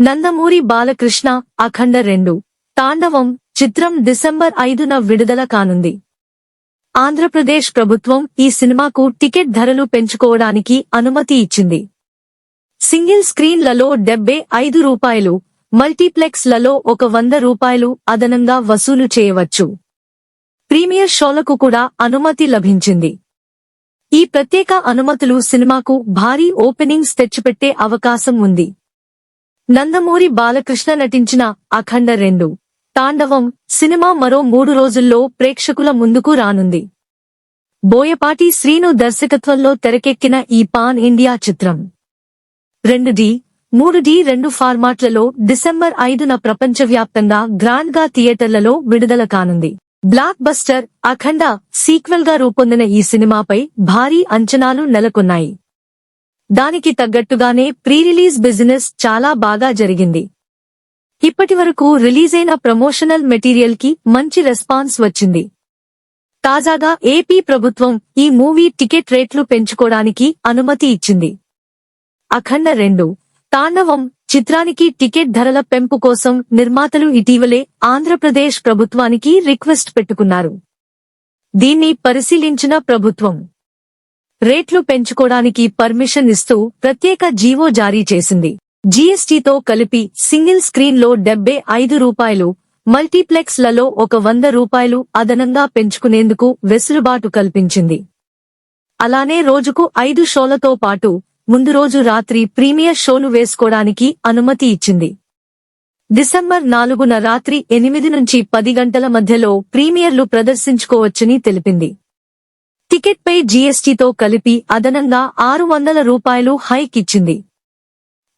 నందమూరి బాలకృష్ణ అఖండ రెండు. తాండవం చిత్రం డిసెంబర్ ఐదున విడుదల కానుంది. ఆంధ్రప్రదేశ్ ప్రభుత్వం ఈ సినిమాకు టికెట్ ధరలు పెంచుకోవడానికి అనుమతి ఇచ్చింది. సింగిల్ స్క్రీన్లలో డెబ్బై ఐదు రూపాయలు మల్టీప్లెక్స్లలో ఒక వంద రూపాయలు అదనంగా వసూలు చేయవచ్చు. ప్రీమియర్ షోలకు కూడా అనుమతి లభించింది. ఈ ప్రత్యేక అనుమతులు సినిమాకు భారీ ఓపెనింగ్స్ తెచ్చిపెట్టే అవకాశం ఉంది. నందమూరి బాలకృష్ణ నటించిన అఖండ రెండు. తాండవం సినిమా మరో మూడు రోజుల్లో ప్రేక్షకుల ముందుకు రానుంది. బోయపాటి శ్రీను దర్శకత్వంలో తెరకెక్కిన ఈ పాన్ ఇండియా చిత్రం. రెండు డి మూడు డి రెండు ఫార్మాట్లలో డిసెంబర్ ఐదున ప్రపంచవ్యాప్తంగా గ్రాండ్గా థియేటర్లలో విడుదల కానుంది. బ్లాక్ బస్టర్ అఖండ సీక్వెల్గా రూపొందిన ఈ సినిమాపై భారీ అంచనాలు నెలకొన్నాయి. దానికి తగ్గట్టుగానే ప్రీ రిలీజ్ బిజినెస్ చాలా బాగా జరిగింది. ఇప్పటివరకు రిలీజైన ప్రమోషనల్ మెటీరియల్కి మంచి రెస్పాన్స్ వచ్చింది. తాజాగా ఏపీ ప్రభుత్వం ఈ మూవీ టికెట్ రేట్లు పెంచుకోవడానికి అనుమతి ఇచ్చింది. అఖండ రెండు తాండవం చిత్రానికి టికెట్ ధరల పెంపు కోసం నిర్మాతలు ఇటీవలే ఆంధ్రప్రదేశ్ ప్రభుత్వానికి రిక్వెస్ట్ పెట్టుకున్నారు. దీన్ని పరిశీలించిన ప్రభుత్వం రేట్లు పెంచుకోవడానికి పర్మిషన్ ఇస్తూ ప్రత్యేక జీవో జారీ చేసింది. జీఎస్టీతో కలిపి సింగిల్ స్క్రీన్లో డెబ్బై ఐదు రూపాయలు మల్టీప్లెక్స్లలో ఒక వంద రూపాయలు అదనంగా పెంచుకునేందుకు వెసులుబాటు కల్పించింది. అలానే రోజుకు ఐదు షోలతో పాటు ముందు రోజు రాత్రి ప్రీమియర్ షోలు వేసుకోవడానికి అనుమతి ఇచ్చింది. డిసెంబర్ నాలుగున రాత్రి ఎనిమిది నుంచి పది గంటల మధ్యలో ప్రీమియర్లు ప్రదర్శించుకోవచ్చని తెలిపింది. టికెట్ పై జీఎస్టీతో కలిపి అదనంగా ఆరు వందల రూపాయలు హైక్ ఇచ్చింది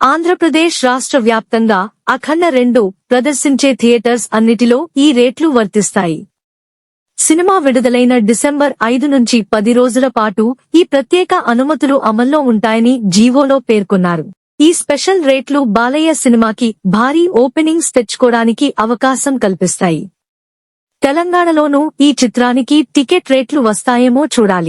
ఆంధ్రప్రదేశ్ రాష్ట్ర వ్యాప్తంగా అఖండ రెండు ప్రదర్శించే థియేటర్స్ అన్నిటిలో ఈ రేట్లు వర్తిస్తాయి. సినిమా విడుదలైన డిసెంబర్ ఐదు నుంచి పది రోజుల పాటు ఈ ప్రత్యేక అనుమతులు అమల్లో ఉంటాయని జీవోలో పేర్కొన్నారు. ఈ స్పెషల్ రేట్లు బాలయ్య సినిమాకి భారీ ఓపెనింగ్స్ తెచ్చుకోవడానికి అవకాశం కల్పిస్తాయి. తెలంగాణలోనూ ఈ చిత్రానికి టికెట్ రేట్లు వస్తాయేమో చూడాలి.